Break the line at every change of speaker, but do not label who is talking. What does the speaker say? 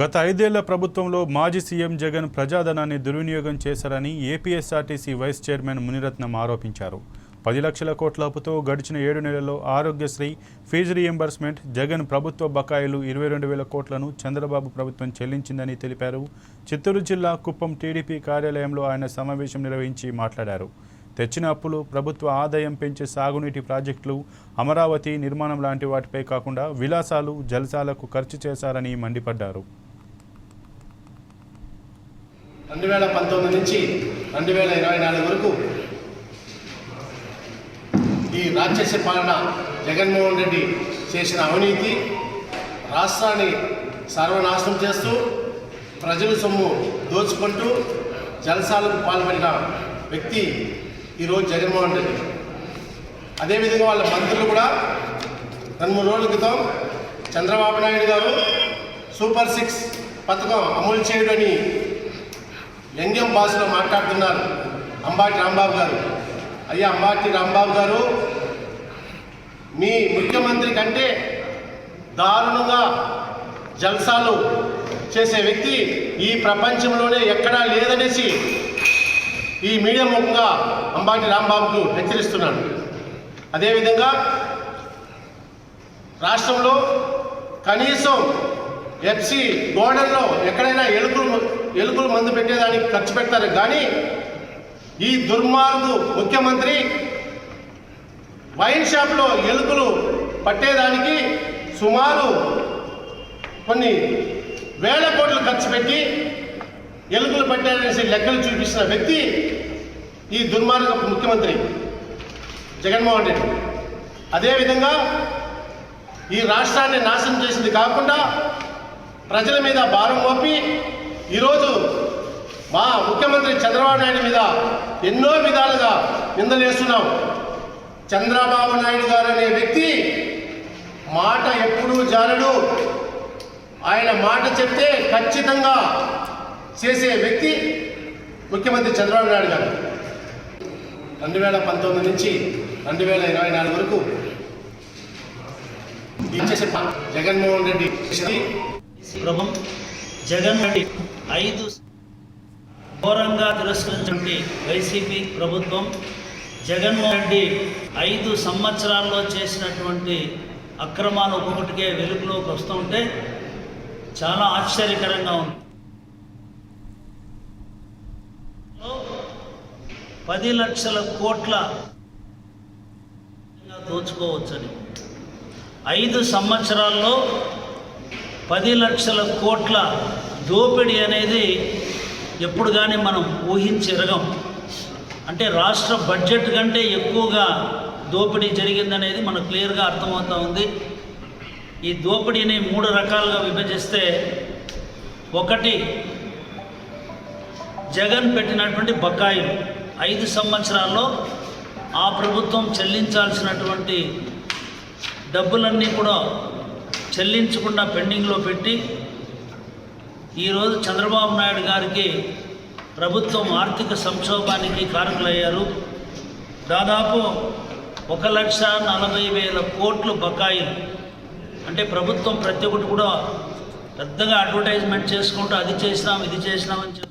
గత ఐదేళ్ళ ప్రభుత్వంలో మాజీ సీఎం జగన్ ప్రజాధనాన్ని దుర్వినియోగం చేశారని ఏపీఎస్ఆర్టీసీ వైస్ చైర్మన్ మునిరత్నం ఆరోపించారు. పది లక్షల కోట్ల అప్పుతో గడిచిన ఏడు నెలల్లో ఆరోగ్యశ్రీ ఫీజు రీఎంబర్స్మెంట్ జగన్ ప్రభుత్వ బకాయిలు ఇరవై రెండు వేల కోట్లను చంద్రబాబు ప్రభుత్వం చెల్లించిందని తెలిపారు. చిత్తూరు జిల్లా కుప్పం టీడీపీ కార్యాలయంలో ఆయన సమావేశం నిర్వహించి మాట్లాడారు. తెచ్చిన అప్పులు ప్రభుత్వ ఆదాయం పెంచే సాగునీటి ప్రాజెక్టులు అమరావతి నిర్మాణం లాంటి వాటిపై కాకుండా విలాసాలు జలసాలకు ఖర్చు చేశారని మండిపడ్డారు.
రెండు వేల పంతొమ్మిది నుంచి రెండు వేల ఇరవై నాలుగు వరకు ఈ రాక్షస పాలన జగన్మోహన్ రెడ్డి చేసిన అవినీతి రాష్ట్రాన్ని సర్వనాశనం చేస్తూ ప్రజల సొమ్ము దోచుకుంటూ జలసాలకు పాల్పడిన వ్యక్తి ఈరోజు జగన్మోహన్ రెడ్డి. అదేవిధంగా వాళ్ళ మంత్రులు కూడా రెండు మూడు రోజుల క్రితం చంద్రబాబు నాయుడు గారు సూపర్ సిక్స్ పథకం అమలు చేయడని వ్యంగ్యం భాషలో మాట్లాడుతున్నారు అంబాటి రాంబాబు గారు. అయ్యా అంబాటి రాంబాబు గారు మీ ముఖ్యమంత్రి కంటే దారుణంగా జల్సాలు చేసే వ్యక్తి ఈ ప్రపంచంలోనే ఎక్కడా లేదనేసి ఈ మీడియా ముఖంగా అంబాటి రాంబాబుకు హెచ్చరిస్తున్నాను. అదేవిధంగా రాష్ట్రంలో కనీసం ఎఫ్సి గోడల్లో ఎక్కడైనా ఎలుకలు ఎలుకలు మందు పెట్టేదానికి ఖర్చు పెడతారు. కానీ ఈ దుర్మార్గు ముఖ్యమంత్రి వైన్ షాప్లో ఎలుకలు పట్టేదానికి సుమారు కొన్ని వేల కోట్లు ఖర్చు పెట్టి ఎలుకలు పట్టారనేసి లెక్కలు చూపిస్తున్న వ్యక్తి ఈ దుర్మార్గ ముఖ్యమంత్రి జగన్మోహన్ రెడ్డి. అదేవిధంగా ఈ రాష్ట్రాన్ని నాశనం చేసింది కాకుండా ప్రజల మీద భారం మోపి ఈరోజు మా ముఖ్యమంత్రి చంద్రబాబు నాయుడు మీద ఎన్నో విధాలుగా నిందలేస్తున్నాం. చంద్రబాబు నాయుడు గారు అనే వ్యక్తి మాట ఎప్పుడూ జారడు. ఆయన మాట చెప్తే ఖచ్చితంగా చేసే వ్యక్తి ముఖ్యమంత్రి చంద్రబాబు నాయుడు గారు. రెండు వేల పంతొమ్మిది నుంచి రెండు వేల ఇరవై నాలుగు వరకు ఇచ్చేసే జగన్మోహన్ రెడ్డి
ప్రభు జగన్ రెడ్డి ఐదు ఘోరంగా తిరస్కరించండి వైసీపీ ప్రభుత్వం జగన్మోహన్ రెడ్డి ఐదు సంవత్సరాల్లో చేసినటువంటి అక్రమాలు ఒక్కొక్కటికే వెలుగులోకి వస్తుంటే చాలా ఆశ్చర్యకరంగా ఉంది. పది లక్షల కోట్ల దోచుకోవచ్చని. ఐదు సంవత్సరాల్లో పది లక్షల కోట్ల దోపిడీ అనేది ఎప్పుడు కానీ మనం ఊహించెరగం అంటే రాష్ట్ర బడ్జెట్ కంటే ఎక్కువగా దోపిడీ జరిగిందనేది మనకు క్లియర్గా అర్థమవుతూ ఉంది. ఈ దోపిడీని మూడు రకాలుగా విభజిస్తే ఒకటి జగన్ పెట్టినటువంటి బకాయిలు ఐదు సంవత్సరాల్లో ఆ ప్రభుత్వం చెల్లించాల్సినటువంటి డబ్బులన్నీ కూడా చెల్లించకుండా పెండింగ్లో పెట్టి ఈరోజు చంద్రబాబు నాయుడు గారికి ప్రభుత్వం ఆర్థిక సంక్షోభానికి కారకులయ్యారు. దాదాపు ఒక లక్ష నలభై వేల కోట్లు బకాయిలు. అంటే ప్రభుత్వం ప్రతి ఒక్కటి కూడా పెద్దగా అడ్వర్టైజ్మెంట్ చేసుకుంటూ అది చేసినాం ఇది చేసినామని చెప్పి